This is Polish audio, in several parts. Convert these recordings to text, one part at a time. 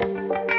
Ja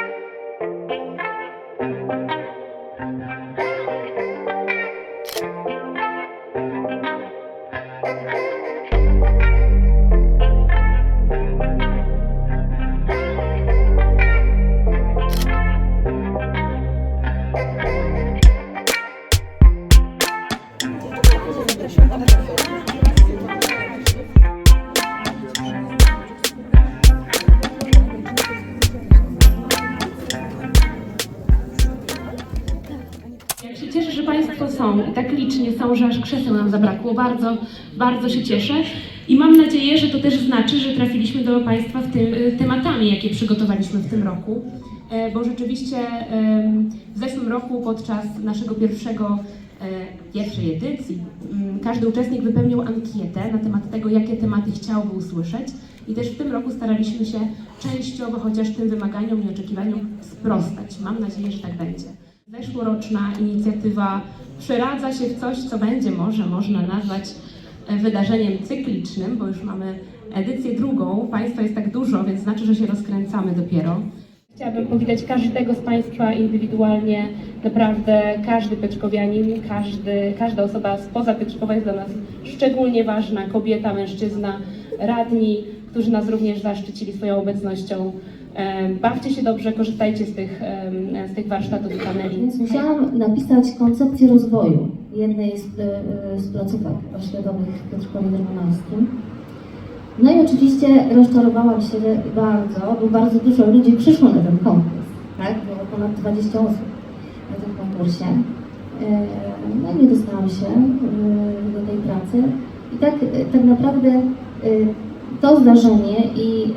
są i tak licznie są, że aż krzeseł nam zabrakło. Bardzo, bardzo się cieszę. I mam nadzieję, że to też znaczy, że trafiliśmy do Państwa w tym, y, tematami, jakie przygotowaliśmy w tym roku. E, Bo rzeczywiście w zeszłym roku podczas naszego pierwszego, e, pierwszej edycji mm, każdy uczestnik wypełnił ankietę na temat tego, jakie tematy chciałby usłyszeć. I też w tym roku staraliśmy się częściowo chociaż tym wymaganiom i oczekiwaniom sprostać. Mam nadzieję, że tak będzie. Zeszłoroczna inicjatywa przeradza się w coś, co będzie może można nazwać e, wydarzeniem cyklicznym, bo już mamy edycję drugą. Państwa jest tak dużo, więc znaczy, że się rozkręcamy dopiero. Chciałabym powitać każdego z Państwa indywidualnie. Naprawdę każdy Peczkowianin, każdy, każda osoba spoza Peczkowa jest dla nas szczególnie ważna. Kobieta, mężczyzna, radni, którzy nas również zaszczycili swoją obecnością. E, Bawcie się dobrze, korzystajcie z tych, z tych warsztatów i paneli. Więc musiałam napisać koncepcję rozwoju jednej z, y, z placówek oświatowych w Piotrkowie Drwonowskim. No i oczywiście rozczarowałam się bardzo, bo bardzo dużo ludzi przyszło na ten konkurs, tak? Było ponad 20 osób na tym konkursie. E, No i nie dostałam się do tej pracy. I tak, tak naprawdę to zdarzenie i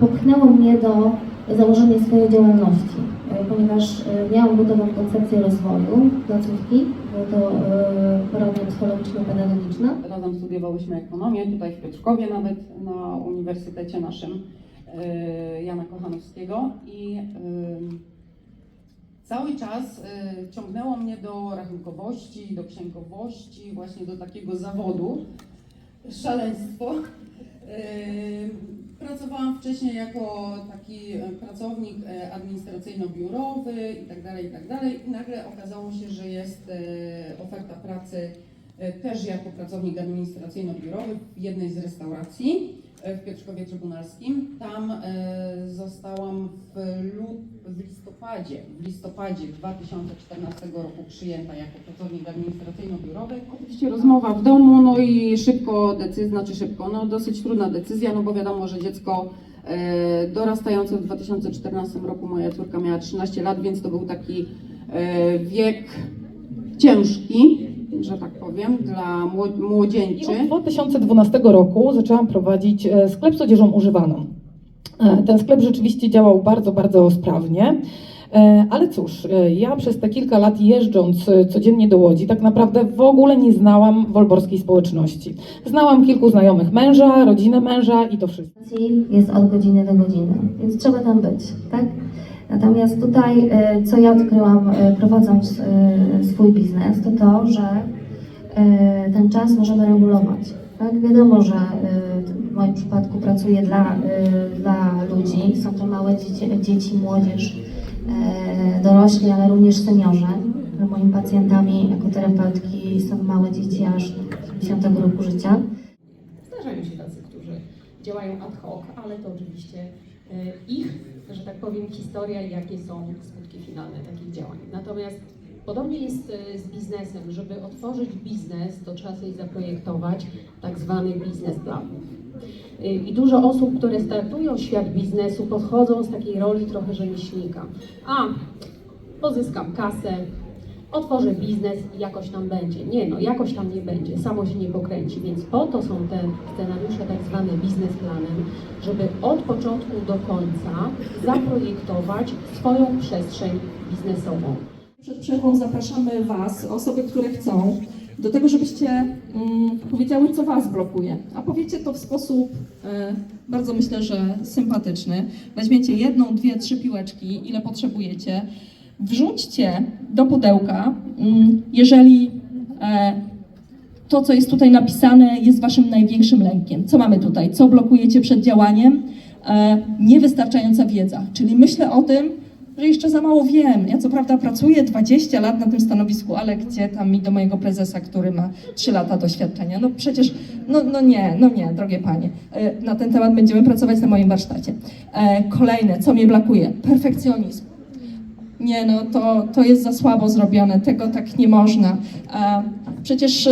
popchnęło mnie do założenia swojej działalności, y, ponieważ y, miałam gotową koncepcję rozwoju placówki, to y, poradnia psychologiczno-pedagogiczna. Razem studiowałyśmy ekonomię, tutaj w Piotrkowie nawet, na uniwersytecie naszym e, Jana Kochanowskiego i e, cały czas e, ciągnęło mnie do rachunkowości, do księgowości, właśnie do takiego zawodu, szaleństwo. Wcześniej jako taki e, pracownik e, administracyjno-biurowy i tak dalej, i tak dalej. Nagle okazało się, że jest e, oferta pracy też jako pracownik administracyjno-biurowy w jednej z restauracji w Piotrkowie Trybunalskim. Tam zostałam w, lu- w listopadzie, w listopadzie 2014 roku przyjęta jako pracownik administracyjno-biurowy. Oczywiście rozmowa w domu, no i szybko decyzja, znaczy szybko, no dosyć trudna decyzja, no bo wiadomo, że dziecko e, dorastające w 2014 roku, moja córka miała 13 lat, więc to był taki e, wiek ciężki, że tak powiem, dla mło- I młodzieńczy. od 2012 roku zaczęłam prowadzić e, sklep z odzieżą używaną. Ten sklep rzeczywiście działał bardzo, bardzo sprawnie. E, Ale cóż, e, ja przez te kilka lat jeżdżąc e, codziennie do Łodzi, tak naprawdę w ogóle nie znałam wolborskiej społeczności. Znałam kilku znajomych męża, rodzinę męża i to wszystko. jest od godziny do godziny, więc trzeba tam być, tak? Natomiast tutaj, co ja odkryłam prowadząc swój biznes, to to, że ten czas możemy regulować. Tak? Wiadomo, że moim przypadku pracuję dla, e, dla ludzi, są to małe dzieci, dzieci młodzież, e, dorośli, ale również seniorzy. Moimi pacjentami jako terapeutki są małe dzieci aż do 10 roku życia. Zdarzają się tacy, którzy działają ad hoc, ale to oczywiście e, ich, że tak powiem, historia i jakie są skutki finalne takich działań. Natomiast podobnie jest e, z biznesem. Żeby otworzyć biznes, to trzeba sobie zaprojektować tak zwany biznesplan. E, I dużo osób, które startują w świat biznesu, podchodzą z takiej roli trochę rzemieślnika. A, pozyskam kasę, otworzę biznes i jakoś tam będzie. Nie, no jakoś tam nie będzie, samo się nie pokręci, więc po to są te scenariusze tak zwane biznesplanem, żeby od początku do końca zaprojektować swoją przestrzeń biznesową. Przed przerwą zapraszamy Was, osoby, które chcą, do tego, żebyście mm, powiedziały, co Was blokuje. A powiecie to w sposób e, bardzo myślę, że sympatyczny. Weźmiecie jedną, dwie, trzy piłeczki, ile potrzebujecie. Wrzućcie do pudełka, mm, jeżeli e, to, co jest tutaj napisane, jest Waszym największym lękiem. Co mamy tutaj? Co blokujecie przed działaniem? e, niewystarczająca wiedza. Czyli myślę o tym, że jeszcze za mało wiem. Ja co prawda pracuję 20 lat na tym stanowisku, ale gdzie tam mi do mojego prezesa, który ma 3 lata doświadczenia? No przecież, no, no nie, no nie, drogie panie. E, Na ten temat będziemy pracować na moim warsztacie. E, Kolejne, co mnie blokuje? Perfekcjonizm. Nie, no to, to jest za słabo zrobione, tego tak nie można. E, Przecież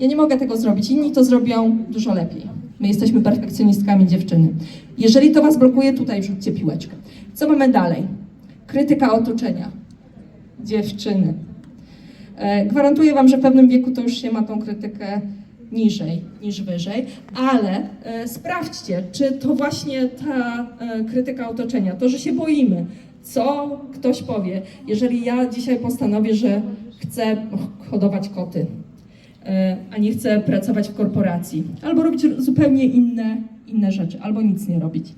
ja nie mogę tego zrobić, inni to zrobią dużo lepiej. My jesteśmy perfekcjonistkami dziewczyny. Jeżeli to Was blokuje, tutaj wrzućcie piłeczkę. Co mamy dalej? Krytyka otoczenia. Dziewczyny. E, Gwarantuję Wam, że w pewnym wieku to już się ma tą krytykę niżej niż wyżej, ale e, sprawdźcie, czy to właśnie ta e, krytyka otoczenia, to, że się boimy, co ktoś powie, jeżeli ja dzisiaj postanowię, że chcę hodować koty, a nie chcę pracować w korporacji, albo robić zupełnie inne, inne rzeczy, albo nic nie robić.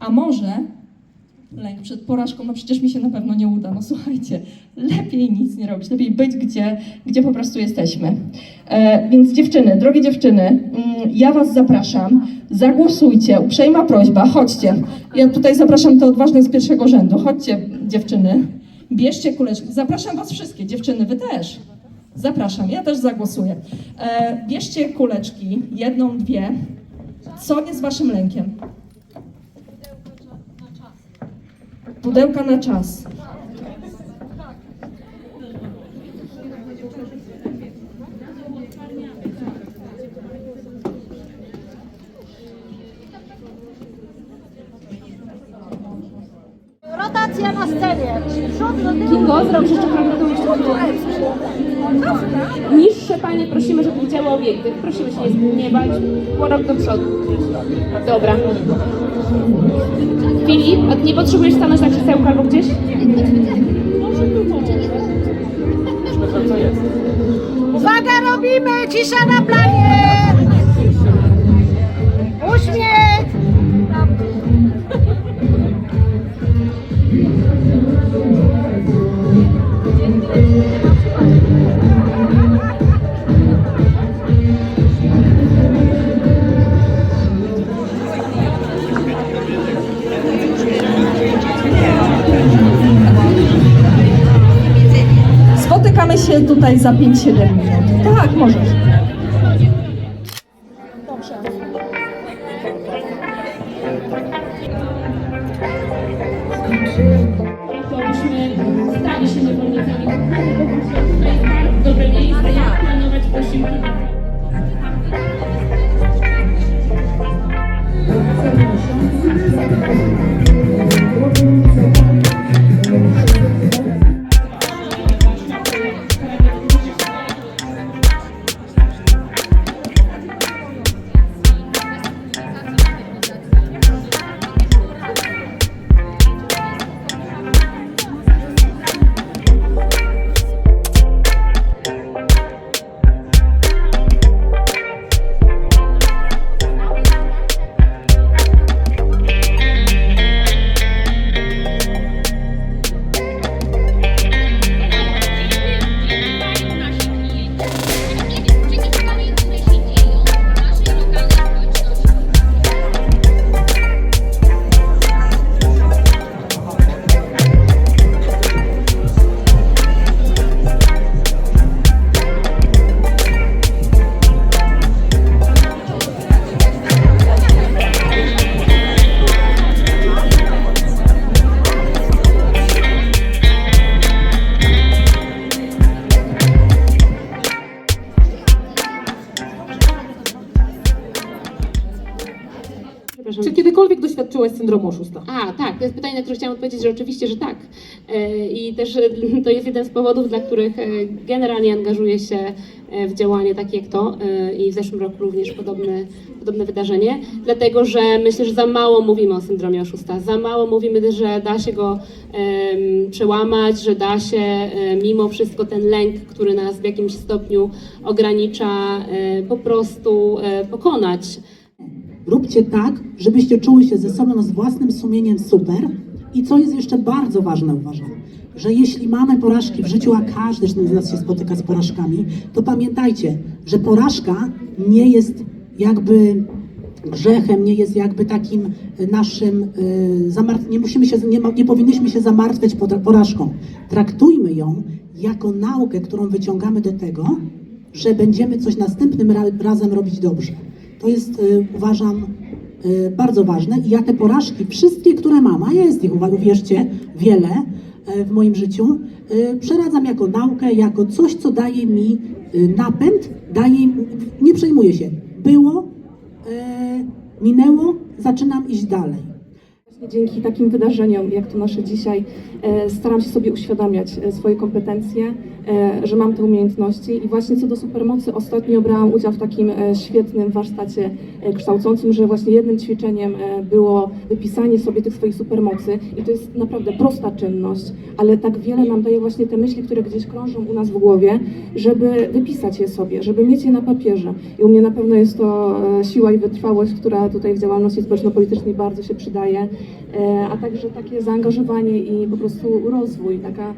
A może lęk przed porażką, no przecież mi się na pewno nie uda. No słuchajcie, lepiej nic nie robić, lepiej być gdzie, gdzie po prostu jesteśmy. E, więc dziewczyny, drogie dziewczyny, mm, ja Was zapraszam, zagłosujcie, uprzejma prośba, chodźcie. Ja tutaj zapraszam te odważnych z pierwszego rzędu, chodźcie dziewczyny, bierzcie kuleczki. Zapraszam Was wszystkie, dziewczyny, Wy też. Zapraszam, ja też zagłosuję. E, bierzcie kuleczki, jedną, dwie. Co jest Waszym lękiem? Pudełka na czas. Rotacja na scenie. Kingo, zrobisz jeszcze konkretną Niższe panie prosimy, żeby widziały obiektyw. Prosimy się nie, nie bać. Porok do przodu. Dobra. Filip, a ty nie potrzebujesz stanąć na krzesełku albo gdzieś? Uwaga, robimy! Cisza na planie! Uśmiech! Spotykamy się tutaj za 5-7 minut. Tak, możesz. Przepraszam. Czy kiedykolwiek doświadczyłaś syndromu oszusta? A, tak, to jest pytanie, na które chciałam odpowiedzieć, że oczywiście, że tak. E, I też e, to jest jeden z powodów, dla których e, generalnie angażuję się w działanie takie jak to i w zeszłym roku również podobne, podobne wydarzenie, dlatego że myślę, że za mało mówimy o syndromie oszusta, za mało mówimy, że da się go em, przełamać, że da się e, mimo wszystko ten lęk, który nas w jakimś stopniu ogranicza, e, po prostu e, pokonać. Róbcie tak, żebyście czuły się ze sobą z własnym sumieniem super. I co jest jeszcze bardzo ważne, uważam, że jeśli mamy porażki w życiu, a każdy z nas się spotyka z porażkami, to pamiętajcie, że porażka nie jest jakby grzechem, nie jest jakby takim y, naszym, y, nie, musimy się, nie, ma- nie powinnyśmy się zamartwiać porażką. Traktujmy ją jako naukę, którą wyciągamy do tego, że będziemy coś następnym ra- razem robić dobrze. To jest, y, uważam, y, bardzo ważne i ja te porażki, wszystkie, które mam, a jest ich, uwierzcie, wiele y, w moim życiu, przeradzam jako naukę, jako coś, co daje mi napęd, daje, nie przejmuję się. Było, minęło, zaczynam iść dalej. Dzięki takim wydarzeniom, jak to nasze dzisiaj, e, staram się sobie uświadamiać e, swoje kompetencje, że mam te umiejętności. I właśnie co do supermocy ostatnio brałam udział w takim e, świetnym warsztacie e, kształcącym, że właśnie jednym ćwiczeniem e, było wypisanie sobie tych swoich supermocy. I to jest naprawdę prosta czynność, ale tak wiele nam daje właśnie te myśli, które gdzieś krążą u nas w głowie, żeby wypisać je sobie, żeby mieć je na papierze. I u mnie na pewno jest to e, siła i wytrwałość, która tutaj w działalności społeczno-politycznej bardzo się przydaje, e, a także takie zaangażowanie i po prostu rozwój, taka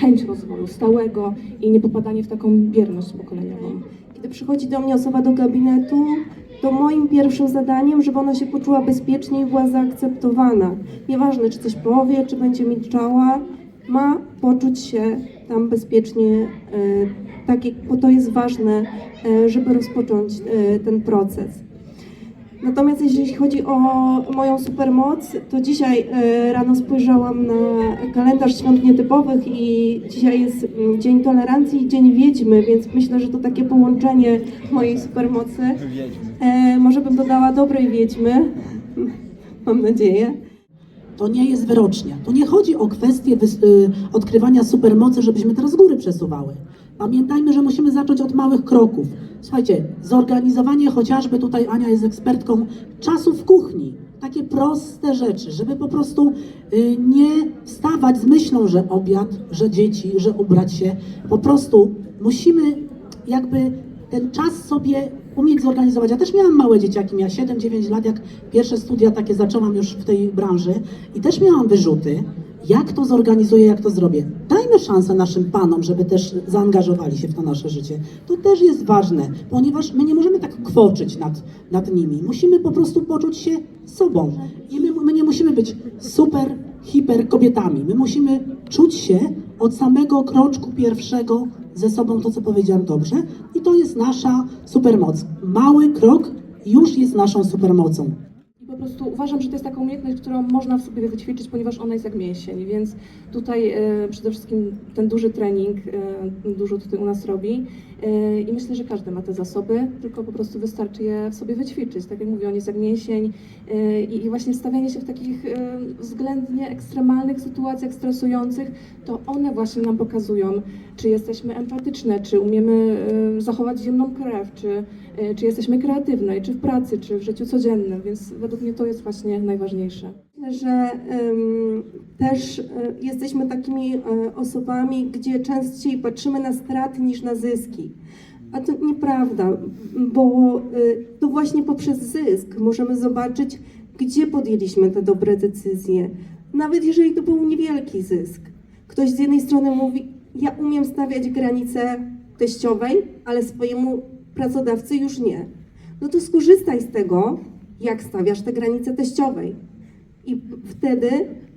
chęć rozwoju stałego i nie popadanie w taką bierność pokoleniową. Kiedy przychodzi do mnie osoba do gabinetu, to moim pierwszym zadaniem, żeby ona się poczuła bezpiecznie i była zaakceptowana. Nieważne, czy coś powie, czy będzie milczała, ma poczuć się tam bezpiecznie, e, tak bo to jest ważne, e, żeby rozpocząć e, ten proces. Natomiast jeśli chodzi o moją supermoc, to dzisiaj e, rano spojrzałam na kalendarz świąt nietypowych i dzisiaj jest Dzień Tolerancji i Dzień Wiedźmy, więc myślę, że to takie połączenie mojej supermocy. E, może bym dodała dobrej Wiedźmy, mam nadzieję. To nie jest wyrocznia. To nie chodzi o kwestię y, odkrywania supermocy, żebyśmy teraz góry przesuwały. Pamiętajmy, że musimy zacząć od małych kroków. Słuchajcie, zorganizowanie chociażby, tutaj Ania jest ekspertką, czasu w kuchni. Takie proste rzeczy, żeby po prostu y, nie wstawać z myślą, że obiad, że dzieci, że ubrać się. Po prostu musimy jakby ten czas sobie umieć zorganizować. Ja też miałam małe dzieciaki, miałam 7-9 lat, jak pierwsze studia takie zaczęłam już w tej branży i też miałam wyrzuty. Jak to zorganizuję, jak to zrobię? Dajmy szansę naszym panom, żeby też zaangażowali się w to nasze życie. To też jest ważne, ponieważ my nie możemy tak kwoczyć nad, nad nimi. Musimy po prostu poczuć się sobą. I my, my nie musimy być super, hiper kobietami. My musimy czuć się od samego kroczku pierwszego ze sobą to, co powiedziałam dobrze. I to jest nasza supermoc. Mały krok już jest naszą supermocą. Prostu uważam, że to jest taka umiejętność, którą można w sobie wyćwiczyć, ponieważ ona jest jak mięsień, więc tutaj e, przede wszystkim ten duży trening e, dużo tutaj u nas robi e, i myślę, że każdy ma te zasoby, tylko po prostu wystarczy je w sobie wyćwiczyć. Tak jak mówię, on jest jak mięsień i, właśnie stawianie się w takich względnie ekstremalnych sytuacjach stresujących, to one właśnie nam pokazują, czy jesteśmy empatyczne, czy umiemy zachować zimną krew, czy, czy jesteśmy kreatywne, czy w pracy, czy w życiu codziennym, więc według mnie to jest właśnie najważniejsze. Myślę, że em, też e, jesteśmy takimi e, osobami, gdzie częściej patrzymy na straty niż na zyski. A to nieprawda, bo e, to właśnie poprzez zysk możemy zobaczyć, gdzie podjęliśmy te dobre decyzje. Nawet jeżeli to był niewielki zysk. Ktoś z jednej strony mówi, ja umiem stawiać granice teściowej, ale swojemu pracodawcy już nie. No to skorzystaj z tego, jak stawiasz te granice teściowej. I wtedy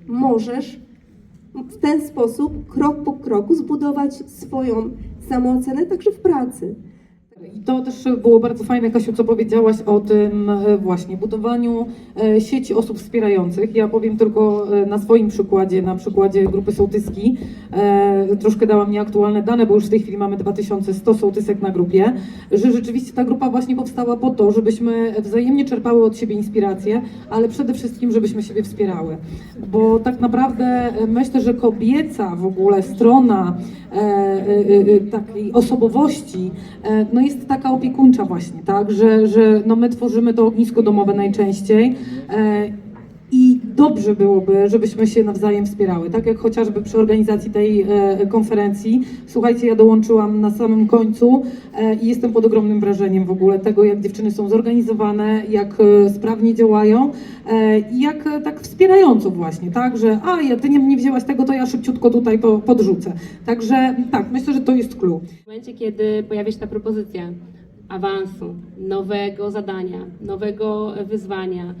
możesz w ten sposób, krok po kroku, zbudować swoją samoocenę także w pracy. I to też było bardzo fajne, Kasiu, co powiedziałaś o tym e, właśnie budowaniu e, sieci osób wspierających. Ja powiem tylko e, na swoim przykładzie, na przykładzie grupy sołtyski. Troszkę dałam nieaktualne dane, bo już w tej chwili mamy 2100 sołtysek na grupie, że rzeczywiście ta grupa właśnie powstała po to, żebyśmy wzajemnie czerpały od siebie inspiracje, ale przede wszystkim, żebyśmy siebie wspierały. Bo tak naprawdę myślę, że kobieca w ogóle strona takiej osobowości no jest taka opiekuńcza właśnie, tak, że, że no my tworzymy to ognisko domowe najczęściej e, i dobrze byłoby, żebyśmy się nawzajem wspierały, tak jak chociażby przy organizacji tej e, konferencji. Słuchajcie, ja dołączyłam na samym końcu e, i jestem pod ogromnym wrażeniem w ogóle tego, jak dziewczyny są zorganizowane, jak e, sprawnie działają i jak tak wspierająco właśnie, tak, że a, ja, ty nie, nie wzięłaś tego, to ja szybciutko tutaj po, podrzucę. Także tak, myślę, że to jest clue. W momencie, kiedy pojawia się ta propozycja, awansu, nowego zadania, nowego wyzwania,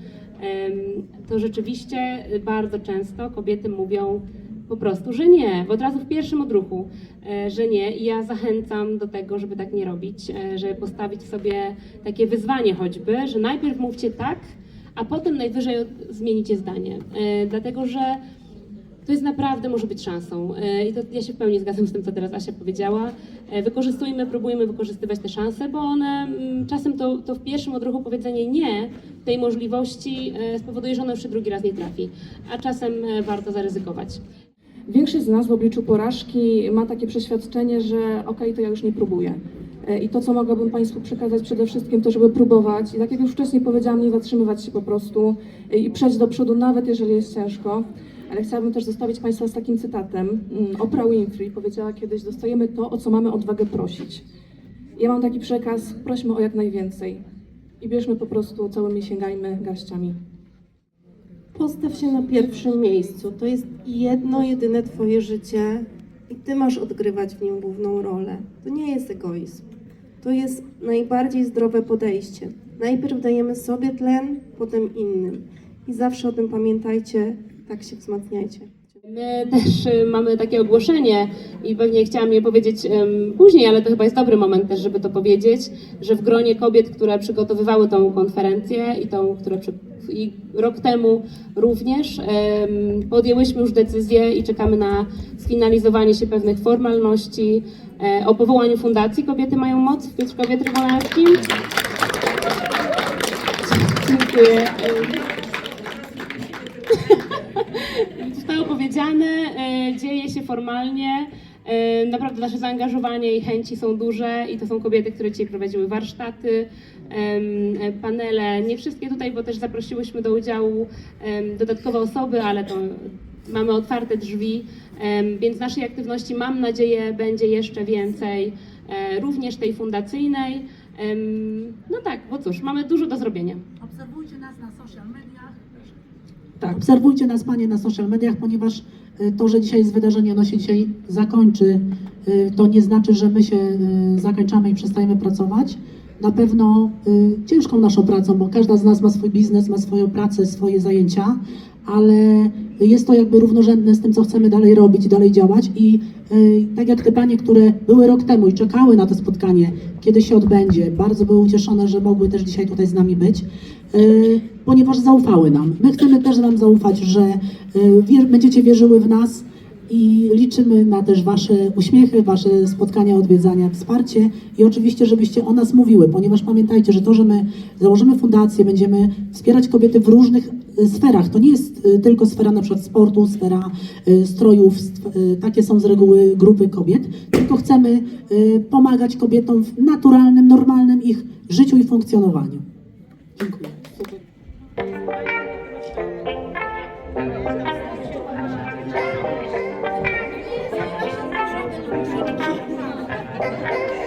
to rzeczywiście bardzo często kobiety mówią po prostu, że nie, od razu w pierwszym odruchu, e, że nie. I ja zachęcam do tego, żeby tak nie robić, e, żeby postawić sobie takie wyzwanie choćby, że najpierw mówcie tak, a potem najwyżej zmienicie zdanie. E, Dlatego, że to jest naprawdę może być szansą. E, I to ja się w pełni zgadzam z tym, co teraz Asia powiedziała. E, Wykorzystujmy, próbujmy wykorzystywać te szanse, bo one mm, czasem to, to w pierwszym odruchu powiedzenie nie tej możliwości e, spowoduje, że ona się drugi raz nie trafi, a czasem warto zaryzykować. Większość z nas w obliczu porażki ma takie przeświadczenie, że okej, to ja już nie próbuję. I to, co mogłabym Państwu przekazać przede wszystkim, to żeby próbować i tak jak już wcześniej powiedziałam, nie zatrzymywać się po prostu i przejść do przodu, nawet jeżeli jest ciężko. Ale chciałabym też zostawić Państwa z takim cytatem. Mm, Oprah Winfrey powiedziała kiedyś, dostajemy to, o co mamy odwagę prosić. Ja mam taki przekaz, prośmy o jak najwięcej. I bierzmy po prostu całymi sięgajmy garściami. Postaw się na pierwszym miejscu. To jest jedno, jedyne Twoje życie i Ty masz odgrywać w nim główną rolę. To nie jest egoizm. To jest najbardziej zdrowe podejście. Najpierw dajemy sobie tlen, potem innym. I zawsze o tym pamiętajcie, tak się wzmacniajcie. My też y, mamy takie ogłoszenie i pewnie chciałam je powiedzieć później, ale to chyba jest dobry moment też, żeby to powiedzieć, że w gronie kobiet, które przygotowywały tą konferencję i tą, które przy, i rok temu również podjęłyśmy już decyzję i czekamy na sfinalizowanie się pewnych formalności e, o powołaniu fundacji Kobiety mają moc w Piotrkowie Trybunalskim. Dziękuję. Zostało powiedziane, e, dzieje się formalnie. E, Naprawdę nasze zaangażowanie i chęci są duże i to są kobiety, które dzisiaj prowadziły warsztaty, e, panele. Nie wszystkie tutaj, bo też zaprosiłyśmy do udziału dodatkowe osoby, ale to mamy otwarte drzwi, więc naszej aktywności mam nadzieję będzie jeszcze więcej, również tej fundacyjnej. No tak, bo cóż, mamy dużo do zrobienia. Obserwujcie nas na social mediach. Tak. Obserwujcie nas Panie na social mediach, ponieważ y, to, że dzisiaj jest wydarzenie, ono się dzisiaj zakończy, y, to nie znaczy, że my się y, zakończamy i przestajemy pracować. Na pewno ciężką naszą pracą, bo każda z nas ma swój biznes, ma swoją pracę, swoje zajęcia, ale jest to jakby równorzędne z tym, co chcemy dalej robić, dalej działać i y, tak jak te panie, które były rok temu i czekały na to spotkanie, kiedy się odbędzie, bardzo były ucieszone, że mogły też dzisiaj tutaj z nami być, y, ponieważ zaufały nam. My chcemy też Wam zaufać, że wier- będziecie wierzyły w nas i liczymy na też Wasze uśmiechy, Wasze spotkania, odwiedzania, wsparcie i oczywiście, żebyście o nas mówiły, ponieważ pamiętajcie, że to, że my założymy fundację, będziemy wspierać kobiety w różnych sferach, to nie jest y, tylko sfera na przykład sportu, sfera y, strojów, st- y, takie są z reguły grupy kobiet, tylko chcemy y, pomagać kobietom w naturalnym, normalnym ich życiu i funkcjonowaniu. Dziękuję. Panie